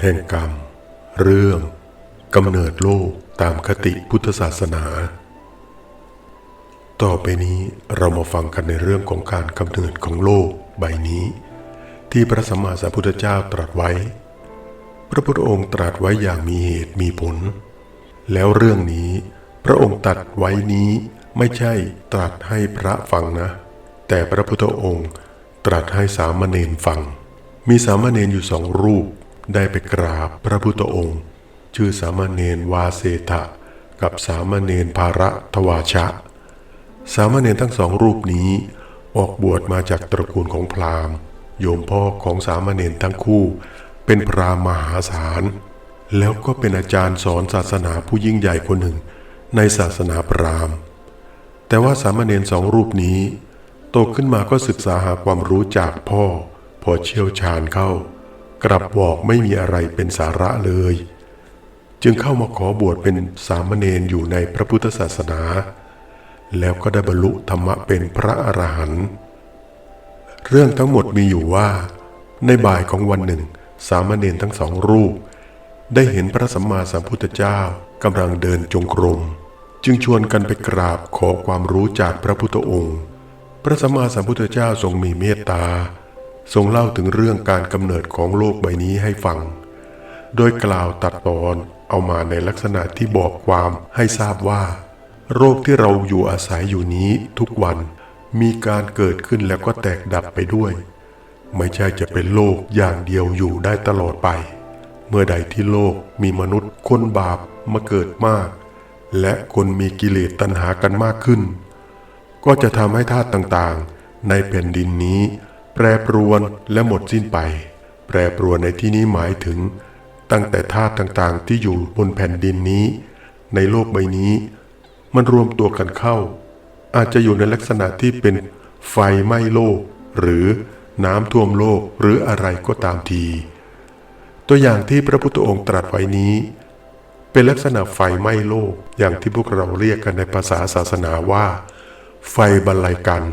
แห่งกรรม เรื่องกำเนิดโลกตามคติพุทธศาสนา ต่อไปนี้เรามาฟังกันในเรื่องของการกำเนิดของโลกใบนี้ ที่พระสัมมาสัมพุทธเจ้าตรัสไว้ พระพุทธองค์ตรัสไว้อย่างมีเหตุมีผล แล้วเรื่องนี้ พระองค์ตรัสไว้นี้ไม่ใช่ตรัสให้พระฟังนะ แต่พระพุทธองค์ตรัสให้สามเณรฟัง มีสามเณรอยู่สองรูป ได้ไปกราบพระพุทธองค์ ชื่อสามเณรวาเสทะกับสามเณรภาระทวาชะ สามเณรทั้งสองรูปนี้ ออกบวชมาจากตระกูลของพราหมณ์ โยมพ่อของสามเณรทั้งคู่ เป็นพราหมณ์มหาศาล แล้วก็เป็นอาจารย์สอนศาสนาผู้ยิ่งใหญ่คนหนึ่ง ในศาสนาพราหมณ์ แต่ว่าสามเณรสองรูปนี้ โตขึ้นมาก็ศึกษาหาความรู้จากพ่อ พอเชี่ยวชาญเข้า กลับบอกไม่มีอะไรเป็นสาระเลย จึงเข้ามาขอบวชเป็นสามเณรอยู่ในพระพุทธศาสนา แล้วก็ได้บรรลุธรรมะเป็นพระอรหันต์เรื่องทั้งหมดมีอยู่ว่า ในบ่ายของวันหนึ่ง สามเณรทั้งสองรูป ได้เห็นพระสัมมาสัมพุทธเจ้ากำลังเดินจงกรม จึงชวนกันไปกราบขอความรู้จากพระพุทธองค์ พระสัมมาสัมพุทธเจ้าทรงมีเมตตา ทรงเล่าถึงเรื่องการกำเนิดของโลกใบนี้ให้ฟัง โดยกล่าวตัดตอนเอามาในลักษณะที่บอกความให้ทราบว่า โรคที่เราอยู่อาศัยอยู่นี้ทุกวันมีการเกิดขึ้นแล้วก็แตกดับไปด้วย ไม่ใช่จะเป็นโลกอย่างเดียวอยู่ได้ตลอดไป เมื่อใดที่โลกมีมนุษย์คนบาปมาเกิดมาก และคนมีกิเลสตัณหากันมากขึ้น ก็จะทำให้ธาตุต่างๆ ในแผ่นดินนี้ แปรปรวนและหมดสิ้นไป แปรปรวนในที่นี้หมายถึง ตั้งแต่ธาตุต่างๆที่อยู่บนแผ่นดินนี้ ในโลกใบนี้ มันรวมตัวกันเข้า อาจจะอยู่ในลักษณะที่เป็นไฟไหม้โลก หรือน้ำท่วมโลกหรืออะไรก็ตามที ตัวอย่างที่พระพุทธองค์ตรัสไว้นี้ เป็นลักษณะไฟไหม้โลกอย่างที่พวกเราเรียกกันในภาษาศาสนาว่า ไฟบรรลัยกัน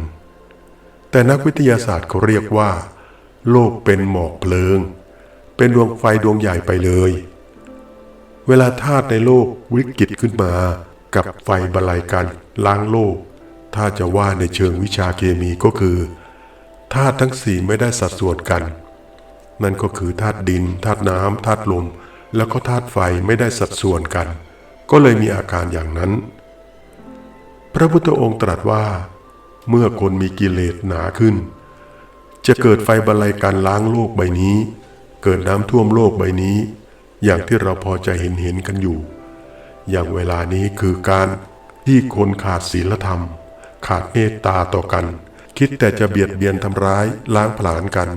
แต่นักวิทยาศาสตร์เขาเรียกว่า โลกเป็นหมอกเพลิง เป็นดวงไฟดวงใหญ่ไปเลย เวลาธาตุในโลกวิกฤตขึ้นมา กับไฟบรรลัยกันล้างโลก ถ้าจะว่าในเชิงวิชาเคมีก็คือธาตุทั้งสี่ไม่ได้สัดส่วนกัน นั่นก็คือธาตุดินธาตุน้ำธาตุลม แล้วก็ธาตุไฟไม่ได้สัดส่วนกัน ก็เลยมีอาการอย่างนั้น พระพุทธองค์ตรัสว่า เมื่อคนมีกิเลสหนาขึ้น จะเกิดไฟบรรลัยการล้างโลกใบนี้ เกิดน้ำท่วมโลกใบนี้ อย่างที่เราพอจะเห็นเห็นกันอยู่ อย่างเวลานี้คือการที่คนขาดศีลธรรม ขาดเมตตาต่อกัน คิดแต่จะเบียดเบียนทำร้ายล้างผลาญกัน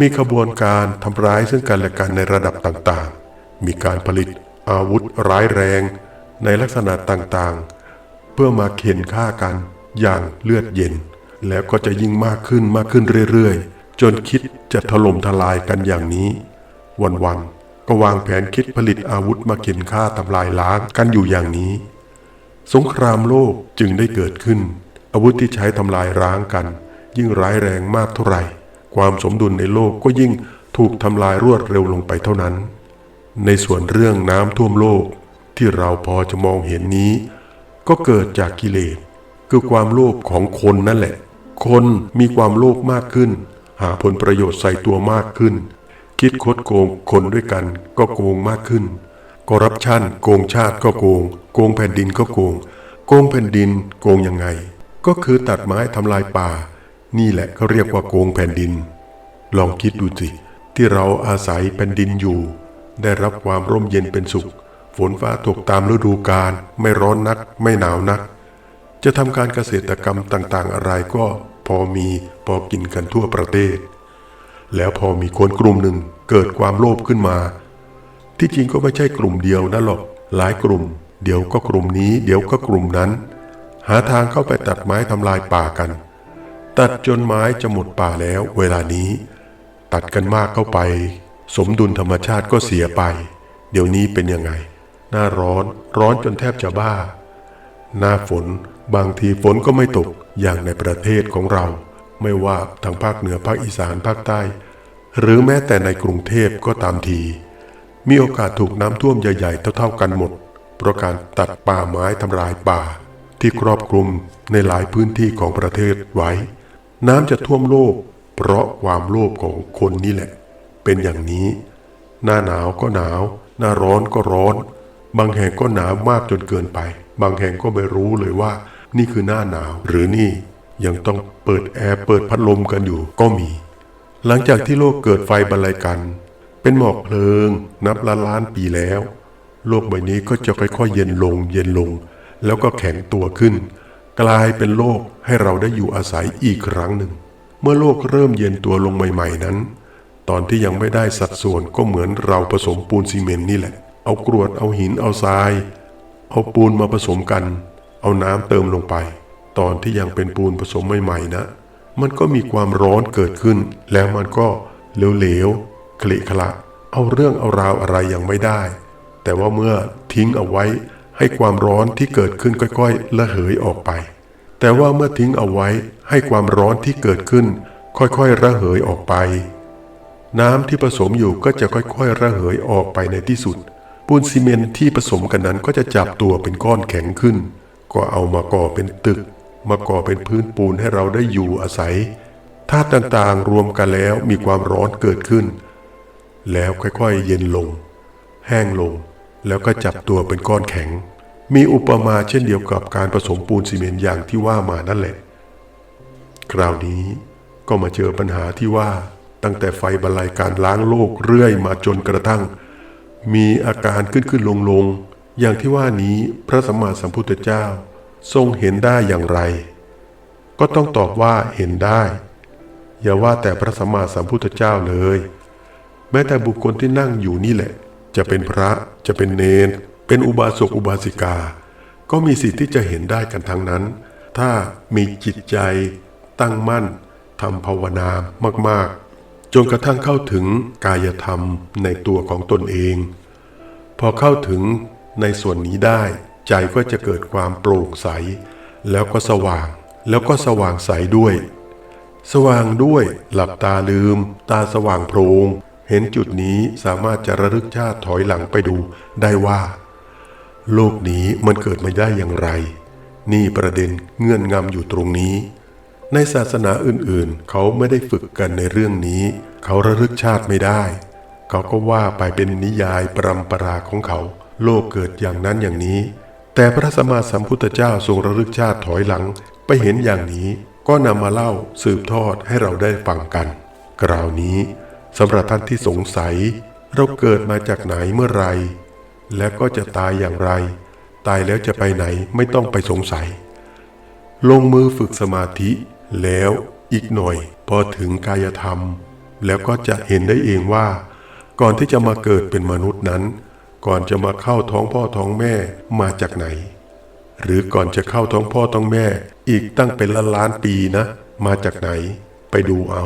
มีขบวนการทำร้ายซึ่งกันและกันในระดับต่างๆ มีการผลิตอาวุธร้ายแรงในลักษณะต่างๆ เพื่อมาเข็นฆ่ากัน อย่างเลือดเย็น แล้วก็จะยิ่งมากขึ้นมากขึ้นเรื่อยๆ จนคิดจะถล่มทลายกันอย่างนี้ วันๆก็วางแผนคิดผลิตอาวุธมาเข็นฆ่าทำลายล้างกันอยู่อย่างนี้ สงครามโลกจึงได้เกิดขึ้น อาวุธที่ใช้ทำลายร้างกัน ยิ่งร้ายแรงมากเท่าไหร่ ความสมดุลในโลกก็ยิ่งถูกทำลายรวดเร็วลงไปเท่านั้น ในส่วนเรื่องน้ำท่วมโลกที่เราพอจะมองเห็นนี้ ก็เกิดจากกิเลส คือความโลภของคนนั่นแหละ คนมีความโลภมากขึ้น หาผลประโยชน์ใส่ตัวมากขึ้น คิดคดโกงคนด้วยกันก็โกงมากขึ้นคอรัปชันโกงชาติก็โกง โกงแผ่นดินก็โกง โกงแผ่นดินโกงยังไง ก็คือตัดไม้ทำลายป่า นี่แหละเขาเรียกว่าโกงแผ่นดิน ลองคิดดูสิที่เราอาศัยแผ่นดินอยู่ ได้รับความร่มเย็นเป็นสุข ฝนฟ้าตกตามฤดูกาลไม่ร้อนนัก ไม่หนาวนัก จะทำการเกษตรกรรมต่างๆ อะไรก็พอมีพอกินกันทั่วประเทศ แล้วพอมีคนกลุ่มหนึ่งเกิดความโลภขึ้นมา ที่จริงก็ไม่ใช่กลุ่มเดียวนะหรอกหลายกลุ่ม เดี๋ยวก็กลุ่มนี้ เดี๋ยวก็กลุ่มนั้น หาทางเข้าไปตัดไม้ทำลายป่ากัน ตัดจนไม้จะหมดป่าแล้ว เวลานี้ ตัดกันมากเข้าไป สมดุลธรรมชาติก็เสียไป เดี๋ยวนี้เป็นยังไง หน้าร้อนร้อนจนแทบจะบ้า หน้าฝน บางทีฝนก็ไม่ตกอย่างในประเทศของเรา ไม่ว่าทางภาคเหนือภาคอีสานภาคใต้ หรือแม้แต่ในกรุงเทพก็ตามที มีโอกาสถูกน้ำท่วมใหญ่ ๆ เท่าๆกันหมด เพราะการตัดป่าไม้ทำลายป่า ที่ครอบคลุมในหลายพื้นที่ของประเทศไว้ น้ำจะท่วมโลก เพราะความโลภของคนนี่แหละ เป็นอย่างนี้ หน้าหนาวก็หนาว หน้าร้อนก็ร้อน บางแห่งก็หนาวมากจนเกินไป บางแห่งก็ไม่รู้เลยว่า นี่คือหน้าหนาว หรือนี่ยังต้องเปิดแอร์เปิดพัดลมกันอยู่ก็มี หลังจากที่โลกเกิดไฟบรรลัยกัน เป็นหมอกเพลิง นับล้านล้านปีแล้ว โลกใบนี้ก็จะค่อยๆเย็นลงเย็นลง แล้วก็แข็งตัวขึ้น กลายเป็นโลกให้เราได้อยู่อาศัยอีกครั้งหนึ่ง เมื่อโลกเริ่มเย็นตัวลงใหม่ ๆนั้น ตอนที่ยังไม่ได้สัดส่วนก็เหมือนเราผสมปูนซีเมนต์นี่แหละ เอากรวดเอาหินเอาทราย เอาปูนมาผสมกัน เอาน้ำเติมลงไป ตอนที่ยังเป็นปูนผสมใหม่ๆนะ มันก็มีความร้อนเกิดขึ้น แล้วมันก็เหลวๆคลิขละเอาเรื่องเอาราวอะไรยังไม่ได้ แต่ว่าเมื่อทิ้งเอาไว้ให้ความร้อนที่เกิดขึ้นค่อยๆระเหยออกไป แต่ว่าเมื่อทิ้งเอาไว้ให้ความร้อนที่เกิดขึ้น ค่อยๆระเหยออกไป น้ำที่ผสมอยู่ก็จะค่อยๆระเหยออกไปในที่สุด ปูนซีเมนต์ที่ผสมกันนั้นก็จะจับตัวเป็นก้อนแข็งขึ้น ก็เอามาก่อเป็นตึก มาก่อเป็นพื้นปูนให้เราได้อยู่อาศัยธาตุต่างๆรวมกันแล้วมีความร้อนเกิดขึ้น แล้วค่อยๆเย็นลง แห้งลง แล้วก็จับตัวเป็นก้อนแข็ง มีอุปมาเช่นเดียวกับการผสมปูนซีเมนต์อย่างที่ว่ามานั่นแหละ คราวนี้ก็มาเจอปัญหาที่ว่าตั้งแต่ไฟบรรลัยการล้างโลกเรื่อยมาจนกระทั่ง มีอาการขึ้นขึ้นลงลง อย่างที่ว่านี้พระสัมมาสัมพุทธเจ้าทรงเห็นได้อย่างไร ก็ต้องตอบว่าเห็นได้ อย่าว่าแต่พระสัมมาสัมพุทธเจ้าเลย แม้แต่บุคคลที่นั่งอยู่นี่แหละ จะเป็นพระจะเป็นเนน เป็นอุบาสกอุบาสิกา ก็มีสิทธิ์ที่จะเห็นได้กันทั้งนั้น ถ้ามีจิตใจ ตั้งมั่นทำภาวนามาก ๆ จนกระทั่งเข้าถึงกายธรรมในตัวของตนเอง พอเข้าถึง ในส่วนนี้ได้ ใจก็จะเกิดความโปร่งใส แล้วก็สว่าง แล้วก็สว่างใสด้วย สว่างด้วยหลับตาลืม ตาสว่างโพรงเห็นจุดนี้สามารถจะระลึกชาติถอยหลังไปดูได้ว่า โลกนี้มันเกิดมาได้อย่างไร นี่ประเด็นเงื่อนงำอยู่ตรงนี้ ในศาสนาอื่นๆ เขาไม่ได้ฝึกกันในเรื่องนี้ เขาระลึกชาติไม่ได้ เขาก็ว่าไปเป็นนิยายปรำปราของเขา โลกเกิดอย่างนั้นอย่างนี้ แต่พระสัมมาสัมพุทธเจ้าทรงระลึกชาติถอยหลังไปเห็นอย่างนี้ก็นำมาเล่าสืบทอดให้เราได้ฟังกันกล่าวนี้สำหรับท่านที่สงสัย เราเกิดมาจากไหนเมื่อไร และก็จะตายอย่างไร ตายแล้วจะไปไหนไม่ต้องไปสงสัย ลงมือฝึกสมาธิแล้วอีกหน่อย พอถึงกายธรรม แล้วก็จะเห็นได้เองว่า ก่อนที่จะมาเกิดเป็นมนุษย์นั้น ก่อนจะมาเข้าท้องพ่อท้องแม่มาจากไหน หรือก่อนจะเข้าท้องพ่อท้องแม่ อีกตั้งเป็นล้านล้านปีนะ มาจากไหน ไปดูเอา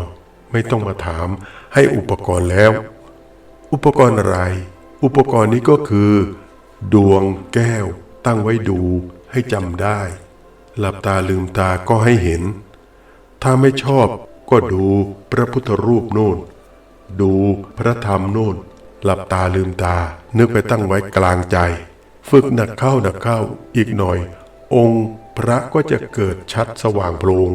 ไม่ต้องมาถามให้อุปกรณ์แล้ว อุปกรณ์อะไร อุปกรณ์นี้ก็คือ ดวงแก้ว ตั้งไว้ดูให้จำได้ หลับตาลืมตาก็ให้เห็น ถ้าไม่ชอบก็ดูพระพุทธรูปโน่น ดูพระธรรมโน่น หลับตาลืมตา นึกไปตั้งไว้กลางใจ ฝึกหนักเข้าหนักเข้าอีกหน่อย องค์พระก็จะเกิดชัดสว่างโพลง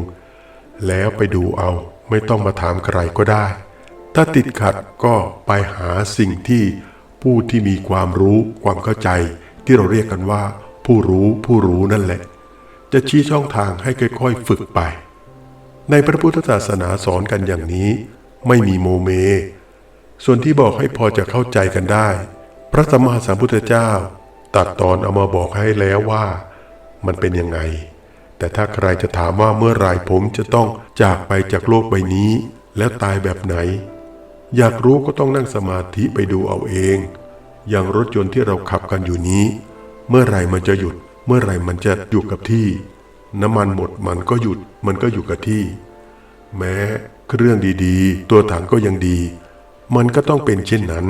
แล้วไปดูเอาไม่ต้องมาถามใครก็ได้ ถ้าติดขัดก็ไปหาสิ่งที่ผู้ที่มีความรู้ความเข้าใจ ที่เราเรียกกันว่า ผู้รู้ผู้รู้นั่นแหละ จะชี้ช่องทางให้ค่อยๆฝึกไป ในพระพุทธศาสนาสอนกันอย่างนี้ ไม่มีโมเม ส่วนที่บอกให้พอจะเข้าใจกันได้ พระสัมมาสัมพุทธเจ้าตัดตอนเอามาบอกให้แล้วว่ามันเป็นยังไง แต่ถ้าใครจะถามว่าเมื่อไรผมจะต้องจากไปจากโลกใบนี้ แล้วตายแบบไหน อยากรู้ก็ต้องนั่งสมาธิไปดูเอาเอง อย่างรถยนต์ที่เราขับกันอยู่นี้ เมื่อไหร่มันจะหยุด เมื่อไหร่มันจะอยู่กับที่ น้ำมันหมดมันก็หยุด มันก็อยู่กับที่ แม้เครื่องดีๆ ตัวถังก็ยังดี มันก็ต้องเป็นเช่นนั้น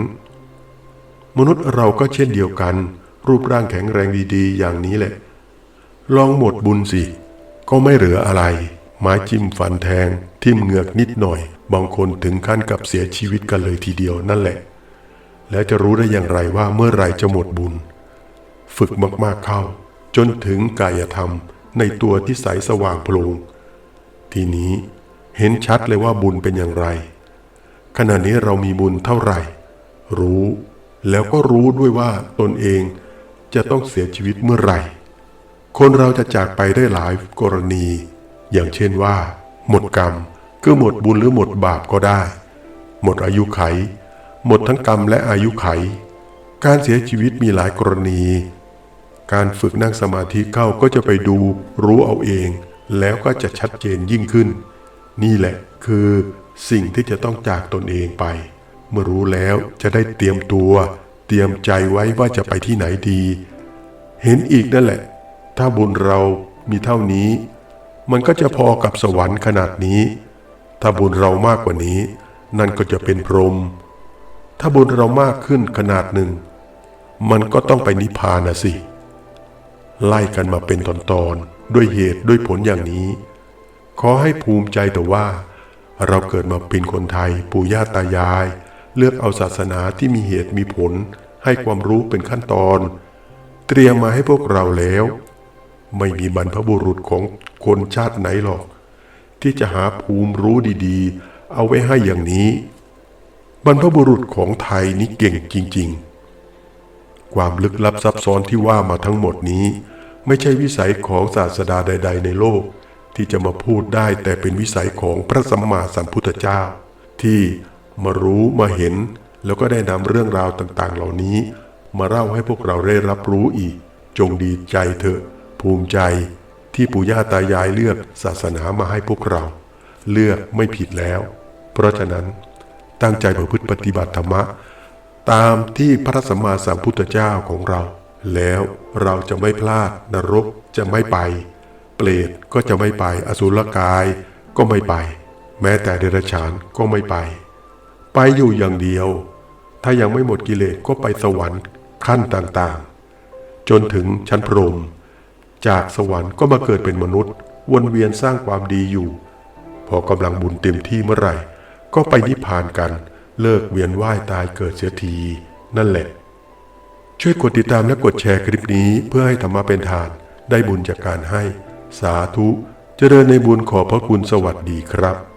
มนุษย์เราก็เช่นเดียวกัน รูปร่างแข็งแรงดีๆ อย่างนี้แหละ ลองหมดบุญสิ ก็ไม่เหลืออะไรไม้จิ้มฟันแทง ทิ่มเหงือกนิดหน่อย บางคนถึงขั้นกับเสียชีวิตกันเลยทีเดียวนั่นแหละ แล้วจะรู้ได้อย่างไรว่าเมื่อไรจะหมดบุญ ฝึกมากๆเข้า จนถึงกายธรรมในตัวที่ใสสว่างโพลงทีนี้เห็นชัดเลยว่าบุญเป็นอย่างไร ขณะนี้เรามีบุญเท่าไหร่ รู้แล้วก็รู้ด้วยว่าตนเองจะต้องเสียชีวิตเมื่อไหร่ คนเราจะจากไปได้หลายกรณี อย่างเช่นว่า หมดกรรมก็หมดบุญหรือหมดบาปก็ได้ หมดอายุไข หมดทั้งกรรมและอายุไข การเสียชีวิตมีหลายกรณี การฝึกนั่งสมาธิเข้าก็จะไปดูรู้เอาเอง แล้วก็จะชัดเจนยิ่งขึ้น นี่แหละคือ สิ่งที่จะต้องจากตนเองไป เมื่อรู้แล้วจะได้เตรียมตัว เตรียมใจไว้ว่าจะไปที่ไหนดี เห็นอีกนั่นแหละ ถ้าบุญเรามีเท่านี้ มันก็จะพอกับสวรรค์ขนาดนี้ ถ้าบุญเรามากกว่านี้ นั่นก็จะเป็นพรหมถ้าบุญเรามากขึ้นขนาดหนึ่ง มันก็ต้องไปนิพพานนะสิ ไล่กันมาเป็นตอนๆด้วยเหตุด้วยผลอย่างนี้ ขอให้ภูมิใจแต่ว่า เราเกิดมาเป็นคนไทยปู่ย่าตายาย เลือกเอาศาสนาที่มีเหตุมีผล ให้ความรู้เป็นขั้นตอน เตรียมมาให้พวกเราแล้ว ไม่มีบรรพบุรุษของคนชาติไหนหรอก ที่จะหาภูมิรู้ดีๆ เอาไว้ให้อย่างนี้ บรรพบุรุษของไทยนี่เก่งจริง ๆ ความลึกลับซับซ้อนที่ว่ามาทั้งหมดนี้ ไม่ใช่วิสัยของศาสดาใด ๆ ในโลก ที่จะมาพูดได้แต่เป็นวิสัยของพระสัมมาสัมพุทธเจ้า ที่มารู้มาเห็น แล้วก็ได้นำเรื่องราวต่างๆ เหล่านี้ มาเล่าให้พวกเราได้รับรู้อีก จงดีใจเถอะ ภูมิใจที่ปู่ย่าตายายเลือกศาสนามาให้พวกเรา เลือกไม่ผิดแล้ว เพราะฉะนั้นตั้งใจประพฤติปฏิบัติธรรมะ ตามที่พระสัมมาสัมพุทธเจ้าของเรา แล้วเราจะไม่พลาดนรกจะไม่ไป เปรตก็จะไม่ไป อสุรกายก็ไม่ไป แม้แต่เดรัจฉานก็ไม่ไป ไปอยู่อย่างเดียว ถ้ายังไม่หมดกิเลสก็ไปสวรรค์ขั้นต่างๆ จนถึงชั้นพรหมจากสวรรค์ก็มาเกิดเป็นมนุษย์ วนเวียนสร้างความดีอยู่ พอกำลังบุญเต็มที่เมื่อไหร่ ก็ไปนิพพานกัน เลิกเวียนว่ายตายเกิดเสียทีนั่นแหละ ช่วยกดติดตามและกดแชร์คลิปนี้เพื่อให้ธรรมะเป็นทานได้บุญจากการให้ สาธุเจริญในบุญขอพระคุณสวัสดีครับ